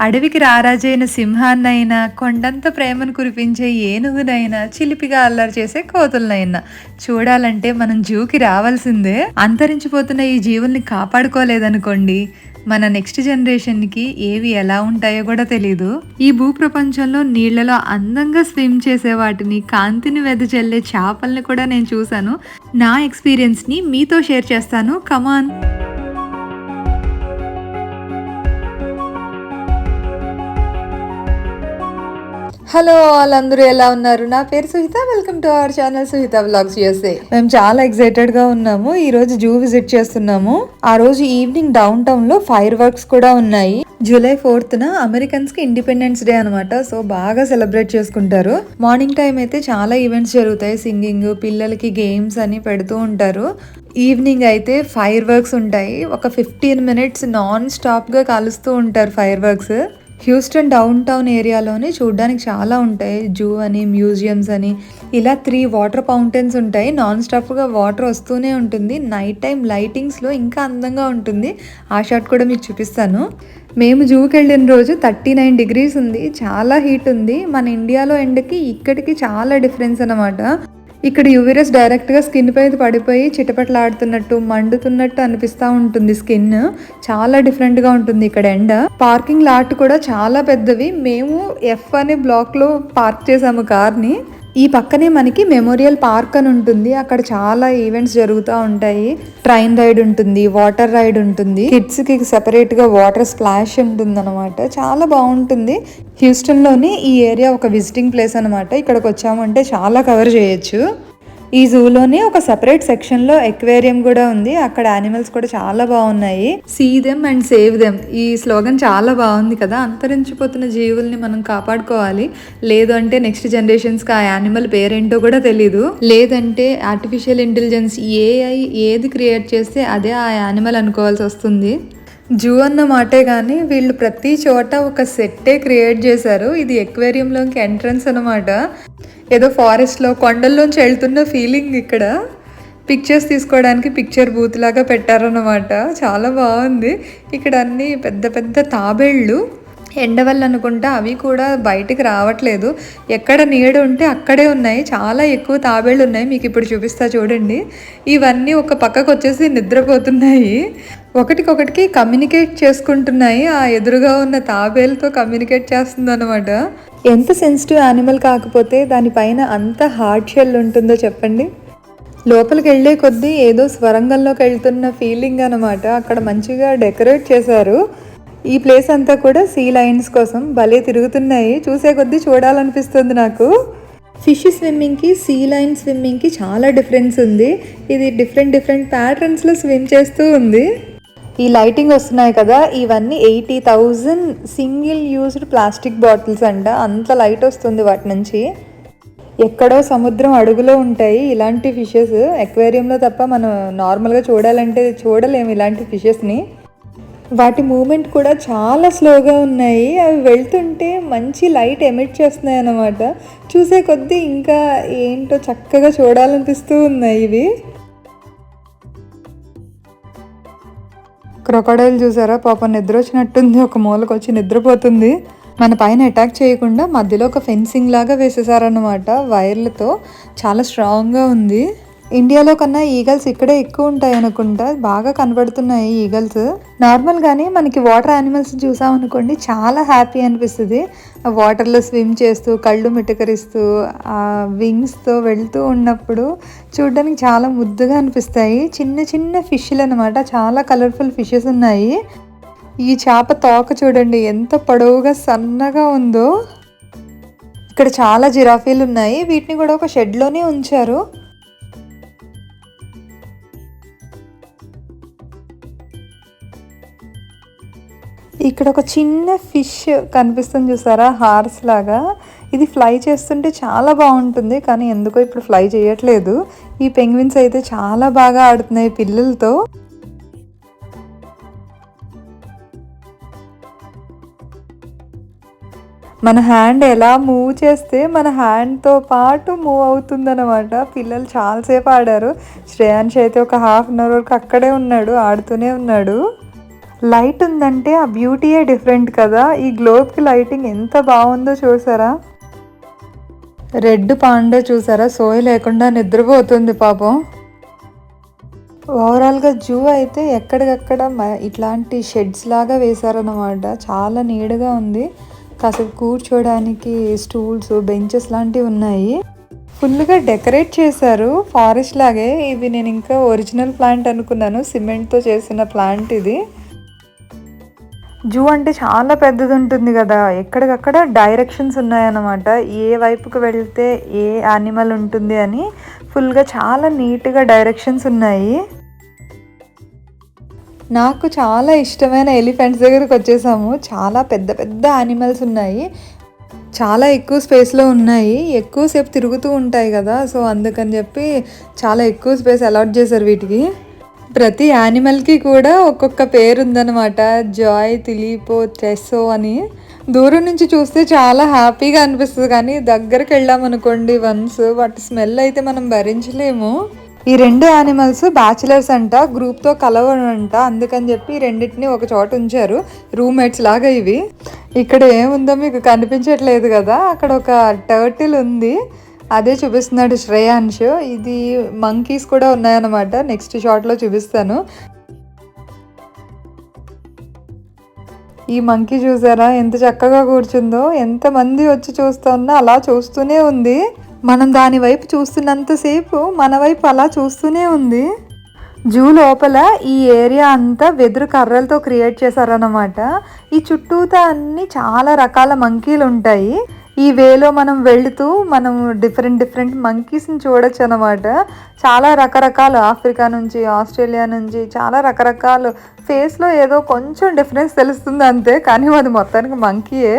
అడవికి రారాజైన సింహాన్నైనా కొండంత ప్రేమను కురిపించే ఏనుగునైనా చిలిపిగా అల్లరి చేసే కోతులనైనా. చూడాలంటే మనం జూకి రావాల్సిందే. అంతరించిపోతున్న ఈ జీవుల్ని కాపాడుకోలేదనుకోండి. మన నెక్స్ట్ జనరేషన్కి ఏవి ఎలా ఉంటాయో కూడా తెలీదు. ఈ భూప్రపంచంలో నీళ్ళలో అందంగా స్విమ్ చేసే వాటిని కాంతిని వెదజల్లే చేపల్ని కూడా నేను చూశాను. నా ఎక్స్పీరియన్స్ని మీతో షేర్ చేస్తాను. కమాన్! హలో వాళ్ళందరూ ఎలా ఉన్నారు? నా పేరు Suhita. Welcome to our channel Suhita blogs USA మేము చాలా ఎక్సైటెడ్గా ఉన్నాము. ఈ రోజు జూ విజిట్ చేస్తున్నాము. ఆ రోజు ఈవినింగ్ డౌన్ టౌన్లో ఫైర్ వర్క్స్ కూడా ఉన్నాయి. జూలై ఫోర్త్ న అమెరికన్స్కి ఇండిపెండెన్స్ డే అనమాట సో బాగా సెలబ్రేట్ చేసుకుంటారు. మార్నింగ్ టైం అయితే చాలా ఈవెంట్స్ జరుగుతాయి. సింగింగ్ పిల్లలకి గేమ్స్ అని పెడుతూ ఉంటారు. ఈవినింగ్ అయితే ఫైర్ వర్క్స్ ఉంటాయి. ఒక ఫిఫ్టీన్ మినిట్స్ నాన్ స్టాప్గా కాలుస్తూ ఉంటారు fireworks Houston downtown ఏరియాలోనే చూడడానికి చాలా ఉంటాయి. జూ అని మ్యూజియంస్ అని. ఇలా త్రీ వాటర్ ఫౌంటైన్స్ ఉంటాయి. నాన్ స్టాప్గా వాటర్ వస్తూనే ఉంటుంది. నైట్ టైం లైటింగ్స్లో ఇంకా అందంగా ఉంటుంది. ఆ షాట్ కూడా మీకు చూపిస్తాను. మేము జూకి వెళ్ళిన రోజు థర్టీ నైన్ డిగ్రీస్ ఉంది. చాలా హీట్ ఉంది. మన ఇండియాలో ఎండకి ఇక్కడికి చాలా డిఫరెన్స్ అనమాట ఇక్కడ యువిరస్ డైరెక్ట్గా స్కిన్ పై పడిపోయి చిటపటలాడుతున్నట్టు మండుతున్నట్టు అనిపిస్తూ ఉంటుంది స్కిన్. చాలా డిఫరెంట్గా ఉంటుంది ఇక్కడ ఎండ. పార్కింగ్ లాట్ కూడా చాలా పెద్దవి. మేము ఎఫ్ అనే బ్లాక్లో పార్క్ చేసాము కార్ని. ఈ పక్కనే మనకి మెమోరియల్ పార్క్ అని ఉంటుంది. అక్కడ చాలా ఈవెంట్స్ జరుగుతూ ఉంటాయి. ట్రైన్ రైడ్ ఉంటుంది వాటర్ రైడ్ ఉంటుంది. కిడ్స్కి సెపరేట్గా వాటర్ స్ప్లాష్ ఉంటుంది అనమాట చాలా బాగుంటుంది. హ్యూస్టన్లోని ఈ ఏరియా ఒక విజిటింగ్ ప్లేస్ అనమాట ఇక్కడికి వచ్చామంటే చాలా కవర్ చేయొచ్చు. ఈ జూలోనే ఒక సెపరేట్ సెక్షన్లో ఎక్వేరియం కూడా ఉంది. అక్కడ యానిమల్స్ కూడా చాలా బాగున్నాయి. See them and save them. ఈ స్లోగన్ చాలా బాగుంది కదా. అంతరించిపోతున్న జీవుల్ని మనం కాపాడుకోవాలి. లేదు అంటే నెక్స్ట్ జనరేషన్స్కి ఆ యానిమల్ పేరేంటో కూడా తెలీదు. లేదంటే ఆర్టిఫిషియల్ ఇంటెలిజెన్స్ ఏఐ ఏది క్రియేట్ చేస్తే అదే ఆ యానిమల్ అనుకోవాల్సి వస్తుంది. జూ అన్న మాటే కానీ వీళ్ళు ప్రతి చోట ఒక సెట్టే క్రియేట్ చేశారు. ఇది ఎక్వేరియంలోకి ఎంట్రన్స్ అనమాట ఏదో ఫారెస్ట్లో కొండల్లోంచి వెళ్తున్న ఫీలింగ్ ఇక్కడ. పిక్చర్స్ తీసుకోవడానికి పిక్చర్ బూత్ లాగా పెట్టారన్నమాట. చాలా బాగుంది. ఇక్కడ అన్ని పెద్ద పెద్ద తాబేళ్ళు ఎండ వల్ల అనుకుంటా అవి కూడా బయటికి రావట్లేదు. ఎక్కడ నీడ ఉంటే అక్కడే ఉన్నాయి. చాలా ఎక్కువ తాబేళ్ళు ఉన్నాయి. మీకు ఇప్పుడు చూపిస్తా చూడండి. ఇవన్నీ ఒక పక్కకు వచ్చేసి నిద్రపోతున్నాయి. ఒకటికొకటికి కమ్యూనికేట్ చేసుకుంటున్నాయి. ఆ ఎదురుగా ఉన్న తాబేలతో కమ్యూనికేట్ చేస్తుంది అనమాట ఎంత సెన్సిటివ్ యానిమల్ కాకపోతే దానిపైన అంత హార్డ్ షెల్ ఉంటుందో చెప్పండి. లోపలికి వెళ్ళే కొద్దీ ఏదో స్వరంగంలోకి వెళ్తున్న ఫీలింగ్ అనమాట అక్కడ మంచిగా డెకరేట్ చేశారు. ఈ ప్లేస్ అంతా కూడా సీ లైన్స్ కోసం భలే తిరుగుతున్నాయి. చూసే కొద్దీ చూడాలనిపిస్తుంది నాకు. ఫిష్ స్విమ్మింగ్కి సీ లైన్ స్విమ్మింగ్కి చాలా డిఫరెన్స్ ఉంది. ఇది డిఫరెంట్ డిఫరెంట్ ప్యాటర్న్స్లో స్విమ్ చేస్తూ ఉంది. ఈ లైటింగ్ వస్తున్నాయి కదా ఇవన్నీ eighty thousand single used plastic bottles అంట. అంత లైట్ వస్తుంది వాటి నుంచి. ఎక్కడో సముద్రం అడుగులో ఉంటాయి ఇలాంటి ఫిషెస్. ఎక్వేరియంలో తప్ప మనం నార్మల్గా చూడాలంటే చూడలేము ఇలాంటి ఫిషెస్ని. వాటి మూమెంట్ కూడా చాలా స్లోగా ఉన్నాయి. అవి వెళ్తుంటే మంచి లైట్ ఎమిట్ చేస్తున్నాయి అన్నమాట. చూసే కొద్దీ ఇంకా ఏంటో చక్కగా చూడాలనిపిస్తూ ఉన్నాయి ఇవి. క్రొకడైల్ చూసారా? పాపం నిద్ర వచ్చినట్టుంది. ఒక మూలకు వచ్చి నిద్రపోతుంది. మన పైన అటాక్ చేయకుండా మధ్యలో ఒక ఫెన్సింగ్ లాగా వేసేసారనమాట వైర్లతో చాలా స్ట్రాంగ్గా ఉంది. ఇండియాలో కన్నా ఈగల్స్ ఇక్కడే ఎక్కువ ఉంటాయి అనుకుంటా. బాగా కనబడుతున్నాయి ఈగల్స్. నార్మల్గానే మనకి వాటర్ యానిమల్స్ చూసామనుకోండి చాలా హ్యాపీ అనిపిస్తుంది. వాటర్లో స్విమ్ చేస్తూ కళ్ళు మిటకరిస్తూ ఆ వింగ్స్తో వెళ్తూ ఉన్నప్పుడు చూడడానికి చాలా ముద్దుగా అనిపిస్తాయి. చిన్న చిన్న ఫిష్లు అనమాట చాలా కలర్ఫుల్ ఫిషెస్ ఉన్నాయి. ఈ చేప తోక చూడండి ఎంత పొడవుగా సన్నగా ఉందో. ఇక్కడ చాలా జిరాఫీలు ఉన్నాయి. వీటిని కూడా ఒక షెడ్లోనే ఉంచారు. ఇక్కడ ఒక చిన్న ఫిష్ కనిపిస్తుంది చూసారా? హార్స్ లాగా. ఇది ఫ్లై చేస్తుంటే చాలా బాగుంటుంది కానీ ఎందుకో ఇప్పుడు ఫ్లై చేయట్లేదు. ఈ పెంగ్విన్స్ అయితే చాలా బాగా ఆడుతున్నాయి పిల్లలతో. మన హ్యాండ్ ఎలా మూవ్ చేస్తే మన హ్యాండ్తో పాటు మూవ్ అవుతుందన్నమాట. పిల్లలు చాలాసేపు ఆడారు. శ్రేయాన్ష్ అయితే ఒక హాఫ్ అన్ అవర్ వరకు అక్కడే ఉన్నాడు ఆడుతూనే ఉన్నాడు. లైట్ ఉందంటే ఆ బ్యూటీయే డిఫరెంట్ కదా. ఈ గ్లోబ్కి లైటింగ్ ఎంత బాగుందో చూసారా? రెడ్ పాండా చూసారా? సోయి లేకుండా నిద్రపోతుంది పాపం. ఓవరాల్గా జూ అయితే ఎక్కడికక్కడ ఇట్లాంటి షెడ్స్ లాగా వేశారన్నమాట. చాలా నీడగా ఉంది. కాసేపు కూర్చోడానికి స్టూల్స్ బెంచెస్ లాంటివి ఉన్నాయి. ఫుల్గా డెకరేట్ చేశారు. ఫారెస్ట్ లాగే. ఇది నేను ఇంకా ఒరిజినల్ ప్లాంట్ అనుకున్నాను. సిమెంట్తో చేసిన ప్లాంట్ ఇది. జూ అంటే చాలా పెద్దది ఉంటుంది కదా. ఎక్కడికక్కడ డైరెక్షన్స్ ఉన్నాయన్నమాట. ఏ వైపుకి వెళ్తే ఏ యానిమల్ ఉంటుంది అని ఫుల్గా చాలా నీట్గా డైరెక్షన్స్ ఉన్నాయి. నాకు చాలా ఇష్టమైన ఎలిఫెంట్స్ దగ్గరికి వచ్చేసాము. చాలా పెద్ద పెద్ద యానిమల్స్ ఉన్నాయి. చాలా ఎక్కువ స్పేస్లో ఉన్నాయి. ఎక్కువసేపు తిరుగుతూ ఉంటాయి కదా. సో అందుకని చెప్పి చాలా ఎక్కువ స్పేస్ అలాట్ చేశారు వీటికి. ప్రతి యానిమల్కి కూడా ఒక్కొక్క పేరు ఉందన్నమాట జాయ్ తిలీపో ట్రెస్సో అని. దూరం నుంచి చూస్తే చాలా హ్యాపీగా అనిపిస్తుంది. కానీ దగ్గరికి వెళ్ళామనుకోండి వన్స్ వాటి స్మెల్ అయితే మనం భరించలేము. ఈ రెండు యానిమల్స్ బ్యాచిలర్స్ అంట గ్రూప్తో కలవనంట. అందుకని చెప్పి రెండింటిని ఒక చోట ఉంచారు. రూమ్మేట్స్ లాగా ఇవి. ఇక్కడ ఏముందో మీకు కనిపించట్లేదు కదా. అక్కడ ఒక టర్టిల్ ఉంది. అదే చూపిస్తున్నాడు శ్రేయాంశ్. ఇది మంకీస్ కూడా ఉన్నాయన్నమాట. నెక్స్ట్ షాట్లో చూపిస్తాను. ఈ మంకీ చూసారా? ఎంత చక్కగా కూర్చుందో ఎంతమంది వచ్చి చూస్తున్నా అలా చూస్తూనే ఉంది. మనం దాని వైపు చూస్తున్నంతసేపు మన వైపు అలా చూస్తూనే ఉంది. జూ లోపల ఈ ఏరియా అంతా వెదురు కర్రలతో క్రియేట్ చేశారన్నమాట. ఈ చుట్టూతా అన్ని చాలా రకాల మంకీలు ఉంటాయి. ఈ వేలో మనం వెళుతూ మనం డిఫరెంట్ డిఫరెంట్ మంకీస్ని చూడొచ్చు అనమాట చాలా రకరకాలు ఆఫ్రికా నుంచి ఆస్ట్రేలియా నుంచి చాలా రకరకాలు. ఫేస్లో ఏదో కొంచెం డిఫరెన్స్ తెలుస్తుంది అంతే కానీ అది మొత్తానికి మంకీయే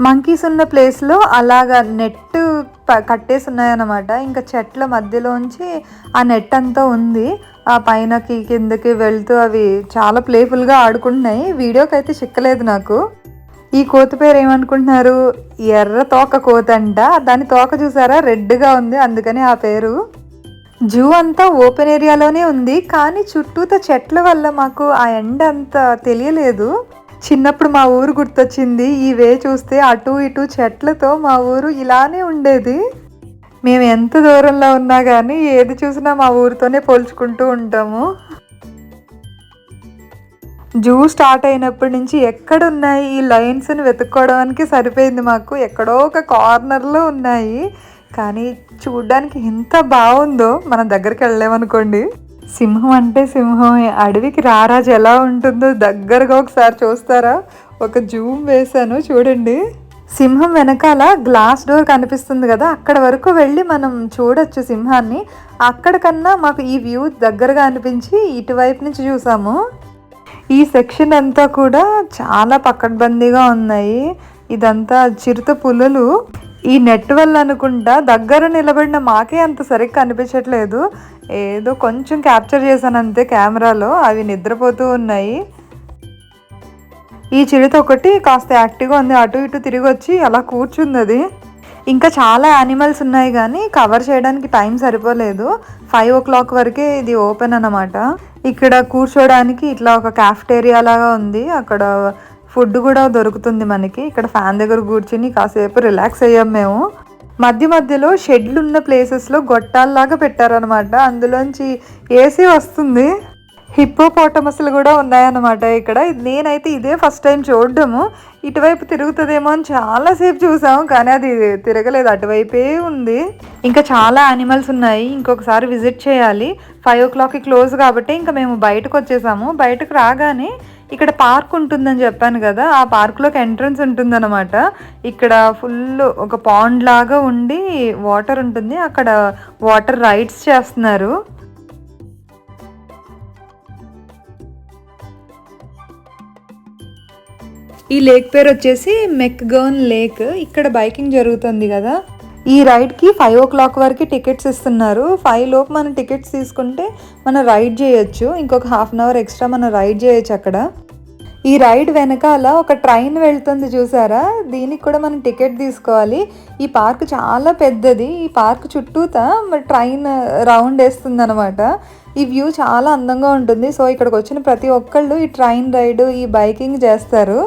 మంకీస్ ఉన్న ప్లేస్లో అలాగా నెట్ కట్టేసి ఉన్నాయన్నమాట ఇంకా చెట్ల మధ్యలోంచి ఆ నెట్ అంతా ఉంది. ఆ పైనకి కిందకి వెళ్తూ అవి చాలా ప్లేఫుల్గా ఆడుకుంటున్నాయి. వీడియోకి అయితే చిక్కలేదు నాకు. ఈ కోత పేరు ఏమనుకుంటున్నారు? ఎర్ర తోక కోత అంట. దాని తోక చూసారా? రెడ్గా ఉంది అందుకని ఆ పేరు. జూ అంతా ఓపెన్ ఏరియాలోనే ఉంది. కానీ చుట్టూత చెట్ల వల్ల మాకు ఆ ఎండ అంత తెలియలేదు. చిన్నప్పుడు మా ఊరు గుర్తొచ్చింది. ఈ వే చూస్తే అటు ఇటు చెట్లతో మా ఊరు ఇలానే ఉండేది. మేము ఎంత దూరంలో ఉన్నా కానీ ఏది చూసినా మా ఊరితోనే పోల్చుకుంటూ ఉంటాము. జూ స్టార్ట్ అయినప్పటి నుంచి ఎక్కడున్నాయి ఈ లైన్స్ని వెతుక్కోవడానికి సరిపోయింది మాకు. ఎక్కడో ఒక కార్నర్లో ఉన్నాయి. కానీ చూడ్డానికి ఎంత బాగుందో మన దగ్గరికి వెళ్ళలేమనుకోండి. సింహం అంటే సింహం అడవికి రారాజు ఎలా ఉంటుందో దగ్గరగా ఒకసారి చూస్తారా? ఒక జూమ్ వేశాను చూడండి. సింహం వెనకాల గ్లాస్ డోర్ కనిపిస్తుంది కదా అక్కడ వరకు వెళ్ళి మనం చూడొచ్చు సింహాన్ని. అక్కడికన్నా మాకు ఈ వ్యూ దగ్గరగా అనిపించి ఇటువైపు నుంచి చూసాము. ఈ సెక్షన్ అంతా కూడా చాలా పక్కడ్బందీగా ఉన్నాయి. ఇదంతా చిరుత పులులు. ఈ నెట్ వల్ల అనుకుంటా దగ్గర నిలబడిన మాకే అంత సరిగ్గా కనిపించట్లేదు. ఏదో కొంచెం క్యాప్చర్ చేశాను అంతే కెమెరాలో. అవి నిద్రపోతూ ఉన్నాయి. ఈ చిరుత ఒకటి కాస్త యాక్టివ్గా ఉంది. అటు ఇటు తిరిగి వచ్చి అలా కూర్చుంది అది ఇంకా చాలా యానిమల్స్ ఉన్నాయి కానీ కవర్ చేయడానికి టైం సరిపోలేదు. ఫైవ్ ఓ క్లాక్ వరకే ఇది ఓపెన్ అన్నమాట. ఇక్కడ కూర్చోడానికి ఇట్లా ఒక క్యాఫ్టేరియా లాగా ఉంది. అక్కడ ఫుడ్ కూడా దొరుకుతుంది మనకి. ఇక్కడ ఫ్యాన్ దగ్గర కూర్చుని కాసేపు రిలాక్స్ అయ్యాం మేము. మధ్య మధ్యలో షెడ్లు ఉన్న ప్లేసెస్లో గొట్టాల్లాగా పెట్టారనమాట అందులోంచి ఏసీ వస్తుంది. హిప్పోపోటమస్లు కూడా ఉన్నాయన్నమాట ఇక్కడ. నేనైతే ఇదే ఫస్ట్ టైం చూడడము. ఇటువైపు తిరుగుతుందేమో అని చాలాసేపు చూసాం కానీ అది తిరగలేదు. అటువైపే ఉంది. ఇంకా చాలా యానిమల్స్ ఉన్నాయి. ఇంకొకసారి విజిట్ చేయాలి. ఫైవ్ ఓ క్లాక్కి క్లోజ్ కాబట్టి ఇంకా మేము బయటకు వచ్చేసాము. బయటకు రాగానే ఇక్కడ పార్క్ ఉంటుందని చెప్పాను కదా ఆ పార్క్లోకి ఎంట్రన్స్ ఉంటుందన్నమాట. ఇక్కడ ఫుల్ ఒక పాండ్ లాగా ఉండి వాటర్ ఉంటుంది. అక్కడ వాటర్ రైడ్స్ చేస్తున్నారు. ఈ లేక్ పేరు వచ్చేసి మెక్గోన్ లేక్. ఇక్కడ బైకింగ్ జరుగుతుంది కదా. ఈ రైడ్కి ఫైవ్ ఓ క్లాక్ వరకు టికెట్స్ ఇస్తున్నారు. ఫైవ్ లోపు మనం టికెట్స్ తీసుకుంటే మనం రైడ్ చేయొచ్చు. ఇంకొక హాఫ్ అన్ అవర్ ఎక్స్ట్రా మనం రైడ్ చేయొచ్చు అక్కడ. ఈ రైడ్ వెనకాల ఒక ట్రైన్ వెళ్తుంది చూసారా? దీనికి కూడా మనం టికెట్ తీసుకోవాలి. ఈ పార్క్ చాలా పెద్దది. ఈ పార్క్ చుట్టూతా ట్రైన్ రౌండ్ వేస్తుంది అనమాట ఈ వ్యూ చాలా అందంగా ఉంటుంది. సో ఇక్కడికి వచ్చిన ప్రతి ఒక్కళ్ళు ఈ ట్రైన్ రైడ్ ఈ బైకింగ్ చేస్తారు.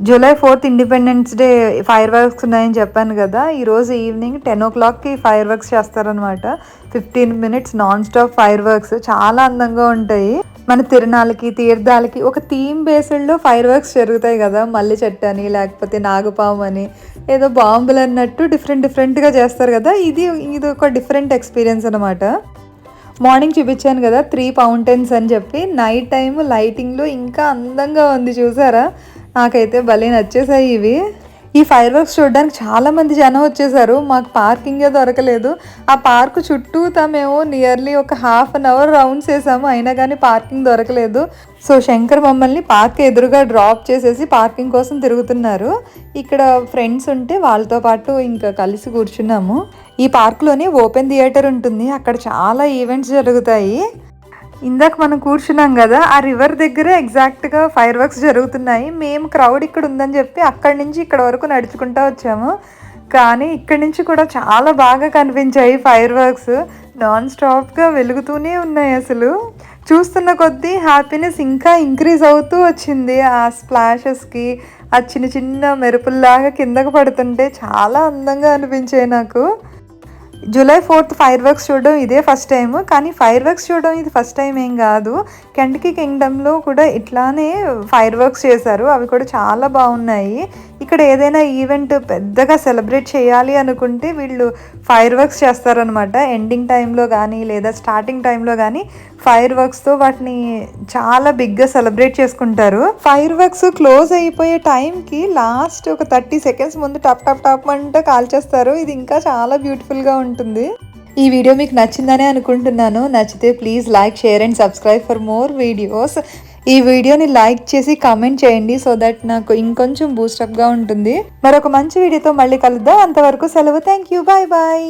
July fourth Independence Day fireworks ఉన్నాయని చెప్పాను కదా ఈరోజు ఈవినింగ్ టెన్ ఓ క్లాక్కి ఫైర్ వర్క్స్ చేస్తారనమాట fifteen minutes nonstop fireworks చాలా అందంగా ఉంటాయి. మన తిరణాలకి తీర్థాలకి ఒక థీమ్ బేస్డ్లో ఫైర్ వర్క్స్ జరుగుతాయి కదా మల్లి చెట్టు అని లేకపోతే నాగపాము అని ఏదో బాంబులు అన్నట్టు డిఫరెంట్ డిఫరెంట్గా చేస్తారు కదా ఇది ఇది ఒక డిఫరెంట్ ఎక్స్పీరియన్స్ అనమాట మార్నింగ్ చూపించాను కదా త్రీ ఫౌంటైన్స్ అని చెప్పి నైట్ టైం లైటింగ్లో ఇంకా అందంగా ఉంది చూసారా? నాకైతే భలే నచ్చేసాయి ఇవి. ఈ ఫైర్ వర్క్స్ చూడడానికి చాలామంది జనం వచ్చేసారు. మాకు పార్కింగే దొరకలేదు. ఆ పార్క్ చుట్టూతా మేము నియర్లీ ఒక హాఫ్ అన్ అవర్ రౌండ్స్ వేసాము. అయినా కానీ పార్కింగ్ దొరకలేదు. సో శంకర్ మమ్మల్ని పార్క్ ఎదురుగా డ్రాప్ చేసేసి పార్కింగ్ కోసం తిరుగుతున్నారు. ఇక్కడ ఫ్రెండ్స్ ఉంటే వాళ్ళతో పాటు ఇంకా కలిసి కూర్చున్నాము. ఈ పార్క్లోనే ఓపెన్ థియేటర్ ఉంటుంది. అక్కడ చాలా ఈవెంట్స్ జరుగుతాయి. ఇందాక మనం కూర్చున్నాం కదా ఆ రివర్ దగ్గర ఎగ్జాక్ట్గా ఫైర్ వర్క్స్ జరుగుతున్నాయి. మేము క్రౌడ్ ఇక్కడ ఉందని చెప్పి అక్కడి నుంచి ఇక్కడ వరకు నడుచుకుంటూ వచ్చాము. కానీ ఇక్కడి నుంచి కూడా చాలా బాగా కనిపించాయి ఫైర్ వర్క్స్ నాన్ స్టాప్గా వెలుగుతూనే ఉన్నాయి అసలు. చూస్తున్న కొద్దీ హ్యాపీనెస్ ఇంకా ఇంక్రీజ్ అవుతూ వచ్చింది. ఆ స్ప్లాషెస్కి ఆ చిన్న చిన్న మెరుపుల్లాగా కిందకు పడుతుంటే చాలా అందంగా అనిపించాయి నాకు. జూలై ఫోర్త్ ఫైర్ వర్క్స్ చూడడం ఇదే ఫస్ట్ టైం కానీ ఫైర్ వర్క్స్ చూడడం ఇది ఫస్ట్ టైం ఏం కాదు. కెంటకీ కింగ్డమ్లో కూడా ఇట్లానే ఫైర్ వర్క్స్ చేశారు. అవి కూడా చాలా బాగున్నాయి. ఇక్కడ ఏదైనా ఈవెంట్ పెద్దగా సెలబ్రేట్ చేయాలి అనుకుంటే వీళ్ళు ఫైర్ వర్క్స్ చేస్తారనమాట ఎండింగ్ టైంలో కానీ లేదా స్టార్టింగ్ టైంలో కానీ ఫైర్ వర్క్స్తో వాటిని చాలా బిగ్గా సెలబ్రేట్ చేసుకుంటారు. ఫైర్ వర్క్స్ క్లోజ్ అయిపోయే టైంకి లాస్ట్ ఒక థర్టీ సెకండ్స్ ముందు టప్ టప్ టప్ అంటే కాల్చేస్తారు. ఇది ఇంకా చాలా బ్యూటిఫుల్గా ఉంటుంది. ఈ వీడియో మీకు నచ్చిందనే అనుకుంటున్నాను. నచ్చితే please like share and subscribe for more videos ఈ వీడియోని లైక్ చేసి కామెంట్ చేయండి సో దట్ నాకు ఇంకొంచెం బూస్టప్గా ఉంటుంది. మరొక మంచి వీడియోతో మళ్ళీ కలుద్దాం. అంతవరకు సెలవు. Thank you bye bye